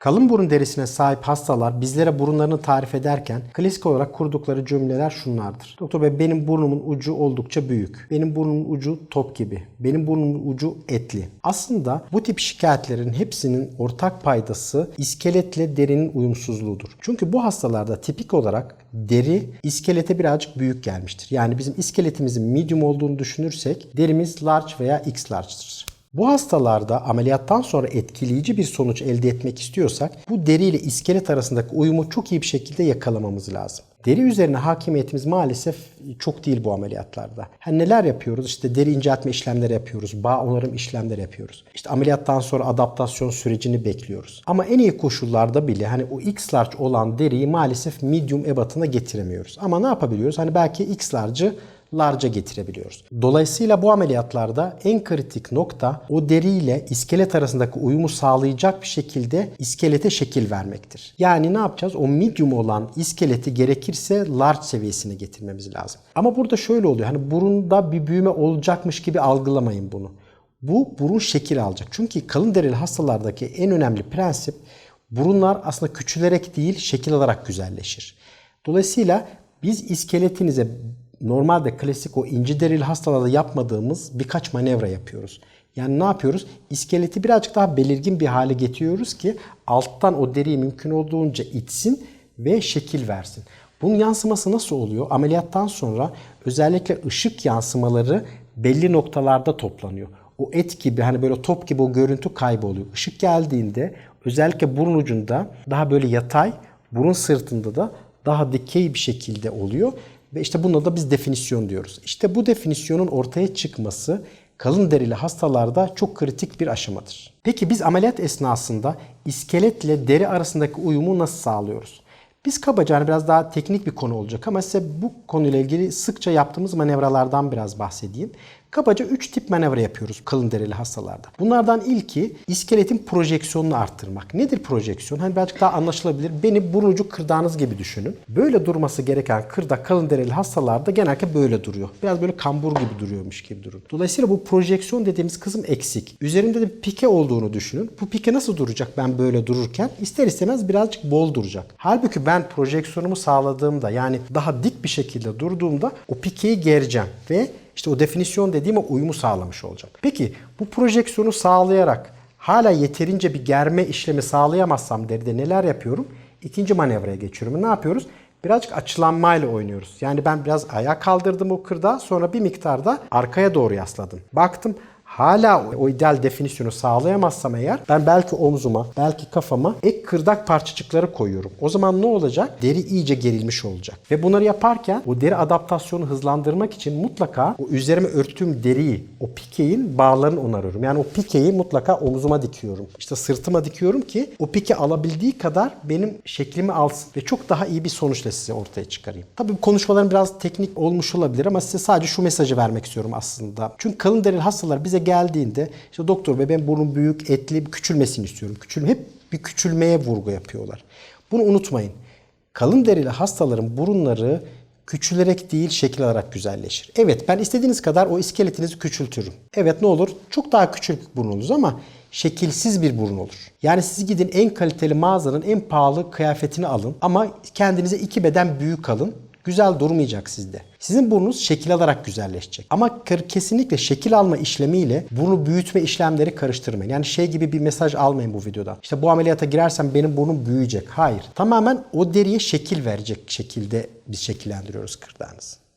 Kalın burun derisine sahip hastalar bizlere burunlarını tarif ederken klasik olarak kurdukları cümleler şunlardır. Doktor bey benim burnumun ucu oldukça büyük. Benim burnumun ucu top gibi. Benim burnumun ucu etli. Aslında bu tip şikayetlerin hepsinin ortak paydası iskeletle derinin uyumsuzluğudur. Çünkü bu hastalarda tipik olarak deri iskelete birazcık büyük gelmiştir. Yani bizim iskeletimizin medium olduğunu düşünürsek derimiz large veya X large'dır. Bu hastalarda ameliyattan sonra etkileyici bir sonuç elde etmek istiyorsak bu deri ile iskelet arasındaki uyumu çok iyi bir şekilde yakalamamız lazım. Deri üzerine hakimiyetimiz maalesef çok değil bu ameliyatlarda. Ha neler yapıyoruz? İşte deri inceltme işlemleri yapıyoruz. Bağ onarım işlemleri yapıyoruz. İşte ameliyattan sonra adaptasyon sürecini bekliyoruz. Ama en iyi koşullarda bile hani o X large olan deriyi maalesef medium ebatına getiremiyoruz. Ama ne yapabiliyoruz? Hani belki X large'a getirebiliyoruz. Dolayısıyla bu ameliyatlarda en kritik nokta o deri ile iskelet arasındaki uyumu sağlayacak bir şekilde iskelete şekil vermektir. Yani ne yapacağız? O medium olan iskeleti gerekirse large seviyesine getirmemiz lazım. Ama burada şöyle oluyor. Hani burunda bir büyüme olacakmış gibi algılamayın bunu. Bu burun şekil alacak. Çünkü kalın derili hastalardaki en önemli prensip burunlar aslında küçülerek değil şekil alarak güzelleşir. Dolayısıyla biz iskeletinize normalde klasik o inci derili hastalarda yapmadığımız birkaç manevra yapıyoruz. Yani ne yapıyoruz? İskeleti birazcık daha belirgin bir hale getiriyoruz ki alttan o deriyi mümkün olduğunca itsin ve şekil versin. Bunun yansıması nasıl oluyor? Ameliyattan sonra özellikle ışık yansımaları belli noktalarda toplanıyor. O et gibi hani böyle top gibi o görüntü kayboluyor. Işık geldiğinde özellikle burun ucunda daha böyle yatay, burun sırtında da daha dikey bir şekilde oluyor. Ve işte buna da biz definisyon diyoruz. İşte bu definisyonun ortaya çıkması kalın derili hastalarda çok kritik bir aşamadır. Peki biz ameliyat esnasında iskeletle deri arasındaki uyumu nasıl sağlıyoruz? Biz kabaca hani biraz daha teknik bir konu olacak ama size bu konuyla ilgili sıkça yaptığımız manevralardan biraz bahsedeyim. Kabaca 3 tip manevra yapıyoruz kalın derili hastalarda. Bunlardan ilki iskeletin projeksiyonunu arttırmak. Nedir projeksiyon? Hani birazcık daha anlaşılabilir. Beni burnucu kırdağınız gibi düşünün. Böyle durması gereken kırdak kalın derili hastalarda genellikle böyle duruyor. Biraz böyle kambur gibi duruyormuş gibi durun. Dolayısıyla bu projeksiyon dediğimiz kısım eksik. Üzerinde de pike olduğunu düşünün. Bu pike nasıl duracak ben böyle dururken? İster istemez birazcık bol duracak. Halbuki ben projeksiyonumu sağladığımda yani daha dik bir şekilde durduğumda o pikeyi gereceğim ve işte o definisyon dediğim o uyumu sağlamış olacağım. Peki bu projeksiyonu sağlayarak hala yeterince bir germe işlemi sağlayamazsam deride neler yapıyorum? İkinci manevraya geçiyorum. Ne yapıyoruz? Birazcık açılanmayla oynuyoruz. Yani ben biraz ayağa kaldırdım o kırda sonra bir miktarda arkaya doğru yasladım. Baktım hala o ideal definisyonu sağlayamazsam eğer ben belki omzuma, belki kafama ek kırdak parçacıkları koyuyorum. O zaman ne olacak? Deri iyice gerilmiş olacak. Ve bunları yaparken o deri adaptasyonu hızlandırmak için mutlaka o üzerime örttüğüm deriyi, o pikeyin bağlarını onarıyorum. Yani o pikeyi mutlaka omzuma dikiyorum. İşte sırtıma dikiyorum ki o pike alabildiği kadar benim şeklimi alsın ve çok daha iyi bir sonuçla size ortaya çıkarayım. Tabii bu konuşmalarım biraz teknik olmuş olabilir ama size sadece şu mesajı vermek istiyorum aslında. Çünkü kalın derili hastalar bize geldiğinde işte doktor bey ben burnum büyük, etli, küçülmesini istiyorum. Küçül hep bir küçülmeye vurgu yapıyorlar. Bunu unutmayın. Kalın derili hastaların burunları küçülerek değil şekil alarak güzelleşir. Evet ben istediğiniz kadar o iskeletinizi küçültürüm. Evet ne olur? Çok daha küçük burnunuz ama şekilsiz bir burun olur. Yani siz gidin en kaliteli mağazanın en pahalı kıyafetini alın ama kendinize iki beden büyük alın. Güzel durmayacak sizde. Sizin burnunuz şekil alarak güzelleşecek. Ama kesinlikle şekil alma işlemiyle burnu büyütme işlemleri karıştırmayın. Yani şey gibi bir mesaj almayın bu videodan. İşte bu ameliyata girersem benim burnum büyüyecek. Hayır. Tamamen o deriye şekil verecek şekilde biz şekillendiriyoruz kırdağınızı.